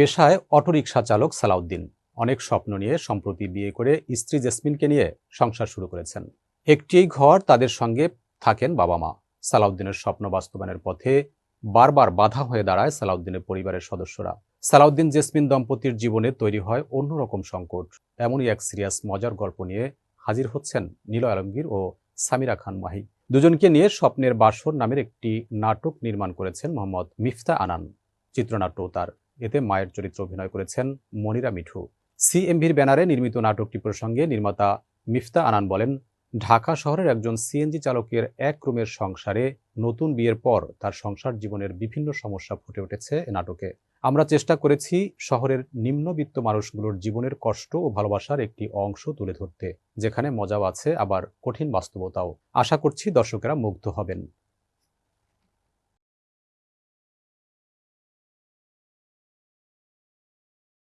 পেশায় অটোরিকশা চালক সালাউদ্দিন। অনেক স্বপ্ন নিয়ে সম্প্রতি বিয়ে করে স্ত্রী জেসমিনকে নিয়ে সংসার শুরু করেছেন। একটি ঘর তাদের সঙ্গে থাকেন বাবা মা সালাউদ্দিনের স্বপ্ন বাস্তবায়নের পথে বারবার বাধা হয়ে দাঁড়ায় সালাউদ্দিনের পরিবারের সদস্যরা। সালাউদ্দিন জেসমিন দম্পতির জীবনে তৈরি হয় অন্যরকম সংকট। এমনই এক সিরিয়াস, মজার গল্প নিয়ে হাজির হচ্ছেন নীল আলমগীর ও সামিরা খান মাহি। দুজনকে নিয়ে স্বপ্নের বাসর নামের একটি নাটক নির্মাণ করেছেন মোহাম্মদ মিফতা আনান। চিত্রনাট্য তার। এতে মায়ের চরিত্র অভিনয় করেছেন মনিরা মিঠু। সিএমভির ব্যানারে নির্মিত নাটকটি প্রসঙ্গে নির্মাতা মিফতা আনান বলেন, ঢাকা শহরের একজন সিএনজি চালকের এক রুমের সংসারে নতুন বিয়ের পর তার সংসার জীবনের বিভিন্ন সমস্যা ফুটে উঠেছে এ নাটকে। আমরা চেষ্টা করেছি শহরের নিম্নবিত্ত মানুষগুলোর জীবনের কষ্ট ও ভালোবাসার একটি অংশ তুলে ধরতে, যেখানে মজাও আছে, আবার কঠিন বাস্তবতাও। আশা করছি দর্শকেরা মুগ্ধ হবেন।